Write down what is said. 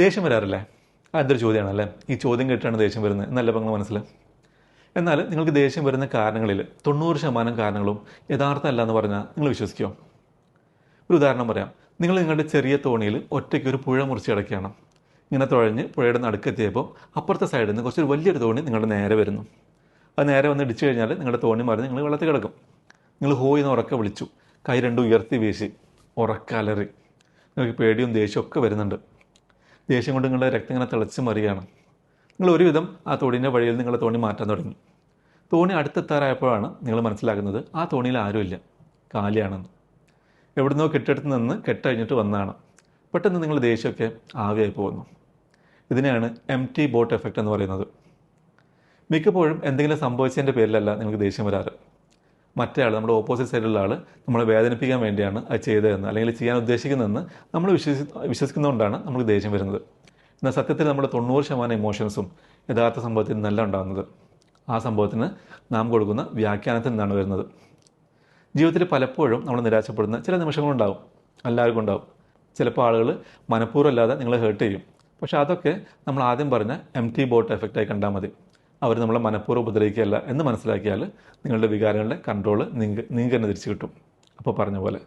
ദേഷ്യം വരാറില്ലേ? ആ എന്തൊരു ചോദ്യമാണല്ലേ? ഈ ചോദ്യം കേട്ടാണ് ദേഷ്യം വരുന്നത്. എന്നല്ല പങ്ങൾ മനസ്സിൽ എന്നാൽ നിങ്ങൾക്ക് ദേഷ്യം വരുന്ന കാരണങ്ങളിൽ തൊണ്ണൂറ് ശതമാനം കാരണങ്ങളും യഥാർത്ഥമല്ല എന്ന് പറഞ്ഞാൽ നിങ്ങൾ വിശ്വസിക്കുമോ ഒരു ഉദാഹരണം പറയാം. നിങ്ങൾ നിങ്ങളുടെ ചെറിയ തോണിയിൽ ഒറ്റയ്ക്ക് ഒരു പുഴ മുറിച്ച് കിടക്കുകയാണ്. ഇങ്ങനെ തുഴഞ്ഞ് പുഴയുടെ നടുക്കെത്തിയപ്പോൾ അപ്പുറത്തെ സൈഡിൽ നിന്ന് കുറച്ചൊരു വലിയൊരു തോണി നിങ്ങളുടെ നേരെ വരുന്നു. അത് നേരെ വന്ന് ഇടിച്ചു കഴിഞ്ഞാൽ നിങ്ങളുടെ തോണി മറിഞ്ഞ് നിങ്ങൾ വെള്ളത്തിൽ കിടക്കും. നിങ്ങൾ ഹോയി എന്ന് ഉറക്കെ വിളിച്ചു. കൈ രണ്ടും ഉയർത്തി വീശി. ഉറക്കലറി. നിങ്ങൾക്ക് പേടിയും ദേഷ്യമൊക്കെ വരുന്നുണ്ട്. ദേഷ്യം കൊണ്ട് നിങ്ങളുടെ രക്തം ഇങ്ങനെ തിളച്ച് മറിയാണ് നിങ്ങൾ ഒരുവിധം ആ തോണിന്റെ വഴിയിൽ നിങ്ങൾ തോണി മാറ്റാൻ തുടങ്ങി. തോണി അടുത്തെത്താറായപ്പോഴാണ് നിങ്ങൾ മനസ്സിലാക്കുന്നത് ആ തോണിയിൽ ആരുമില്ല കാലിയാണെന്ന്. എവിടുന്നോ കെട്ടിടത്ത് നിന്ന് കെട്ടഴിഞ്ഞിട്ട് വന്നതാണ്. പെട്ടെന്ന് നിങ്ങൾ ദേഷ്യമൊക്കെ ആവിയായി പോകുന്നു. ഇതിനെയാണ് എം ടി ബോട്ട് എഫക്റ്റ് എന്ന് പറയുന്നത്. മിക്കപ്പോഴും എന്തെങ്കിലും സംഭവിച്ചതിന്റെ പേരിലല്ല നിങ്ങൾക്ക് ദേഷ്യം വരാറ്. മറ്റേ ആൾ നമ്മുടെ ഓപ്പോസിറ്റ് സൈഡിലുള്ള ആൾ നമ്മളെ വേദനിപ്പിക്കാൻ വേണ്ടിയാണ് അത് ചെയ്തതെന്ന് അല്ലെങ്കിൽ ചെയ്യാൻ ഉദ്ദേശിക്കുന്നതെന്ന് നമ്മൾ വിശ്വസി വിശ്വസിക്കുന്നതുകൊണ്ടാണ് നമുക്ക് ദേഷ്യം വരുന്നത്. എന്നാൽ സത്യത്തിൽ നമ്മുടെ തൊണ്ണൂറ് ശതമാനം ഇമോഷൻസും യഥാർത്ഥ സംഭവത്തിൽ നിന്നല്ല ഉണ്ടാകുന്നത്. ആ സംഭവത്തിന് നാം കൊടുക്കുന്ന വ്യാഖ്യാനത്തിൽ നിന്നാണ് വരുന്നത്. ജീവിതത്തിൽ പലപ്പോഴും നമ്മൾ നിരാശപ്പെടുന്ന ചില നിമിഷങ്ങളുണ്ടാവും. എല്ലാവർക്കും ഉണ്ടാവും. ചിലപ്പോൾ ആളുകൾ മനഃപൂർവം അല്ലാതെ നിങ്ങളെ ഹേർട്ട് ചെയ്യും. പക്ഷേ അതൊക്കെ നമ്മൾ ആദ്യം പറഞ്ഞ എം ടി ബോട്ട് എഫക്റ്റായി കണ്ടാൽ മതി. അവർ നമ്മളെ മനഃപൂർവം ഉപദ്രവിക്കുകയല്ല എന്ന് മനസ്സിലാക്കിയാൽ നിങ്ങളുടെ വികാരങ്ങളുടെ കൺട്രോൾ നിങ്ങൾക്ക് നിങ്ങൾക്ക് തന്നെ തിരിച്ചു കിട്ടും. അപ്പോൾ പറഞ്ഞ പോലെ.